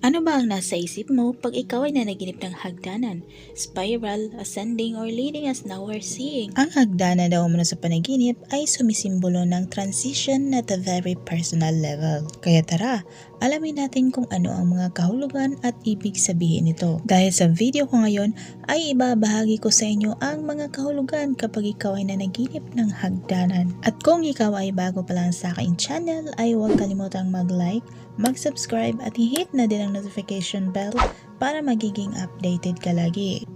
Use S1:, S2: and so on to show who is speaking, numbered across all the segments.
S1: Ano ba ang nasa isip mo pag ikaw ay nanaginip ng hagdanan, spiral, ascending, or leading as now we're seeing? Ang hagdanan daw muna sa panaginip ay sumisimbolo ng transition at a very personal level. Kaya tara, alamin natin kung ano ang mga kahulugan at ibig sabihin nito. Dahil sa video ko ngayon ay ibabahagi ko sa inyo ang mga kahulugan kapag ikaw ay nanaginip ng hagdanan. At kung ikaw ay bago pa lang sa aking channel ay huwag kalimutang mag-like, mag-subscribe at i-hit na din ang notification bell para magiging updated ka lagi.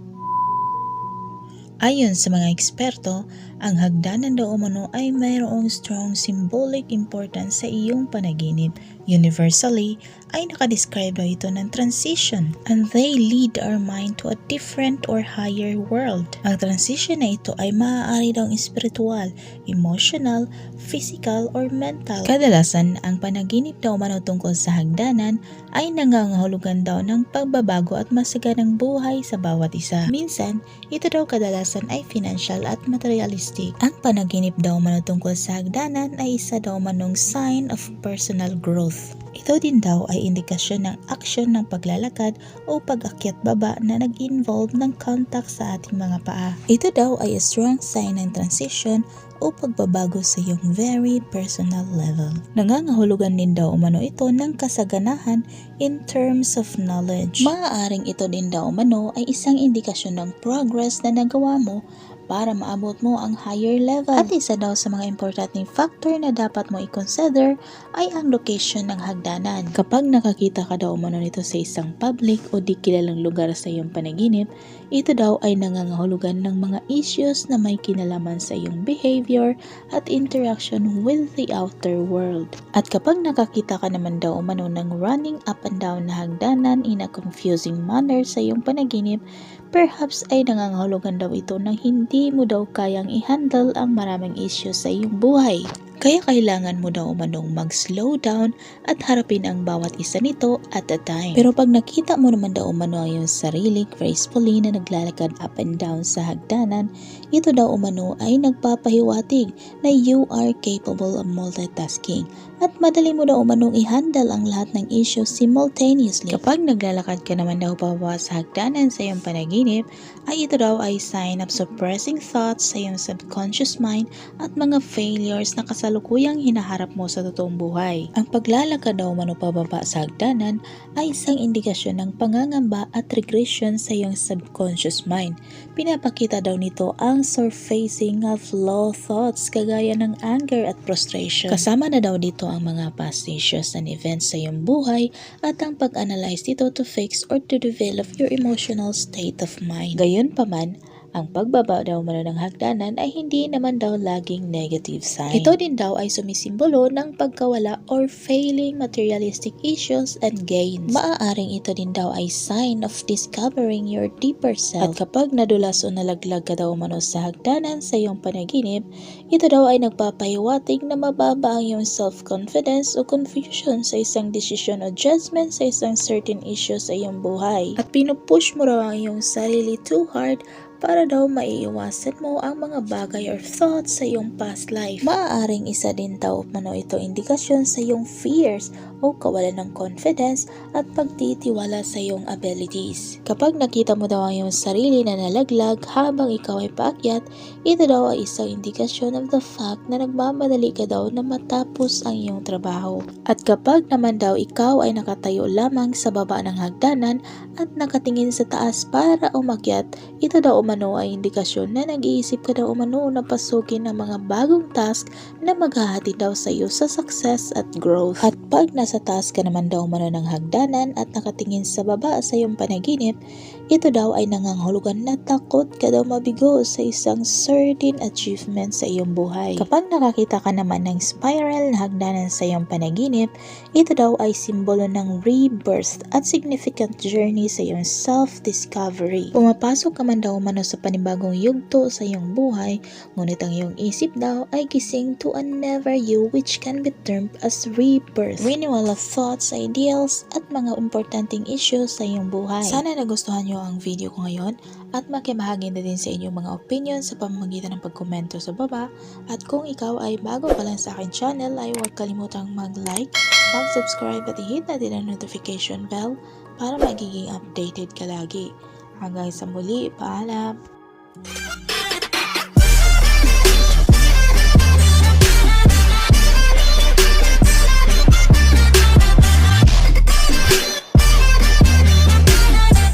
S1: Ayon sa mga eksperto, ang hagdanan daw umano ay mayroong strong symbolic importance sa iyong panaginip. Universally, ay nakadescribe daw ito ng transition and they lead our mind to a different or higher world. Ang transition na ito ay maaari daw spiritual, emotional, physical, or mental. Kadalasan, ang panaginip daw umano tungkol sa hagdanan ay nangangahulugan daw ng pagbabago at masaganang buhay sa bawat isa. Minsan, ito daw kadalasan ay financial at materialistic. Ang panaginip daw umano tungkol sa hagdanan ay isa daw manong sign of personal growth. Ito din daw ay indikasyon ng aksyon ng paglalakad o pag-akyat baba na nag-involve ng contact sa ating mga paa. Ito daw ay a strong sign ng transition o pagbabago sa iyong very personal level. Nangangahulugan din daw umano ito ng kasaganahan in terms of knowledge. Maaaring ito din daw umano ay isang indikasyon ng progress na nagawa mo para maabot mo ang higher level. At isa daw sa mga importanteng factor na dapat mo i-consider ay ang location ng hagdanan. Kapag nakakita ka daw umano nito sa isang public o di kilalang lugar sa iyong panaginip, ito daw ay nangangahulugan ng mga issues na may kinalaman sa iyong behavior at interaction with the outer world. At kapag nakakita ka naman daw umano ng running up and down na hagdanan in a confusing manner sa iyong panaginip, perhaps ay nangangahulugan daw ito ng hindi mo daw kayang i-handle ang maraming issues sa iyong buhay. Kaya kailangan mo daw umanong mag-slow down at harapin ang bawat isa nito at a time. Pero pag nakita mo naman daw umano ang iyong sarili gracefully na naglalakad up and down sa hagdanan, ito daw umano ay nagpapahiwatig na you are capable of multitasking at madali mo daw umanong i-handle ang lahat ng issues simultaneously. Kapag naglalakad ka naman daw pababa sa hagdanan sa iyong panaginip, ay ito daw ay sign of suppressing thoughts sa iyong subconscious mind at mga failures na kasalukuyang hinaharap mo sa totoong buhay. Ang paglalakad daw umano pababa sa hagdanan ay isang indikasyon ng pangangamba at regression sa iyong subconscious mind. Pinapakita daw nito ang surfacing of low thoughts kagaya ng anger at frustration. Kasama na daw dito ang mga past issues and events sa iyong buhay at ang pag-analyze dito to fix or to develop your emotional state of mind. Gayon pa man, ang pagbaba daw mano ng hagdanan ay hindi naman daw laging negative sign. Ito din daw ay sumisimbolo ng pagkawala or failing materialistic issues and gains. Maaaring ito din daw ay sign of discovering your deeper self. At kapag nadulas o nalaglag ka daw mano sa hagdanan sa iyong panaginip, ito daw ay nagpapahiwatig na mababa ang iyong self-confidence o confusion sa isang decision o judgment sa isang certain issue sa iyong buhay. At pinupush mo raw ang iyong sarili too hard para daw maiiwasan mo ang mga bagay or thoughts sa iyong past life. Maaaring isa din daw mano ito indikasyon sa iyong fears o kawalan ng confidence at pagtitiwala sa iyong abilities. Kapag nakita mo daw ang iyong sarili na nalaglag habang ikaw ay paakyat, ito daw ay isang indikasyon of the fact na nagmamadali ka daw na matapos ang iyong trabaho. At kapag naman daw ikaw ay nakatayo lamang sa baba ng hagdanan at nakatingin sa taas para umakyat, ito daw umano ay indikasyon na nag-iisip ka daw umano na pasukin ang mga bagong task na maghahati daw sa iyo sa success at growth. At pag nasa taas ka naman daw umano ng hagdanan at nakatingin sa baba sa iyong panaginip, ito daw ay nangangahulugan na takot ka daw mabigo sa isang certain achievement sa iyong buhay. Kapag nakakita ka naman ng spiral na hagdanan sa iyong panaginip, ito daw ay simbolo ng rebirth at significant journey sa iyong self-discovery. Pumapasok ka man daw umano sa panibagong yugto sa iyong buhay, ngunit ang iyong isip daw ay gising to a never you which can be termed as rebirth. Winiwala wala thoughts, ideals, at mga importanteng issues sa iyong buhay. Sana nagustuhan nyo ang video ko ngayon at makimahagi na din sa inyong mga opinion sa pamamagitan ng pagkomento sa baba. At kung ikaw ay bago pa lang sa akin channel ay huwag kalimutang mag-like, mag-subscribe at i-hit na din ang notification bell para magiging updated ka lagi. Hanggang sa muli, paalam!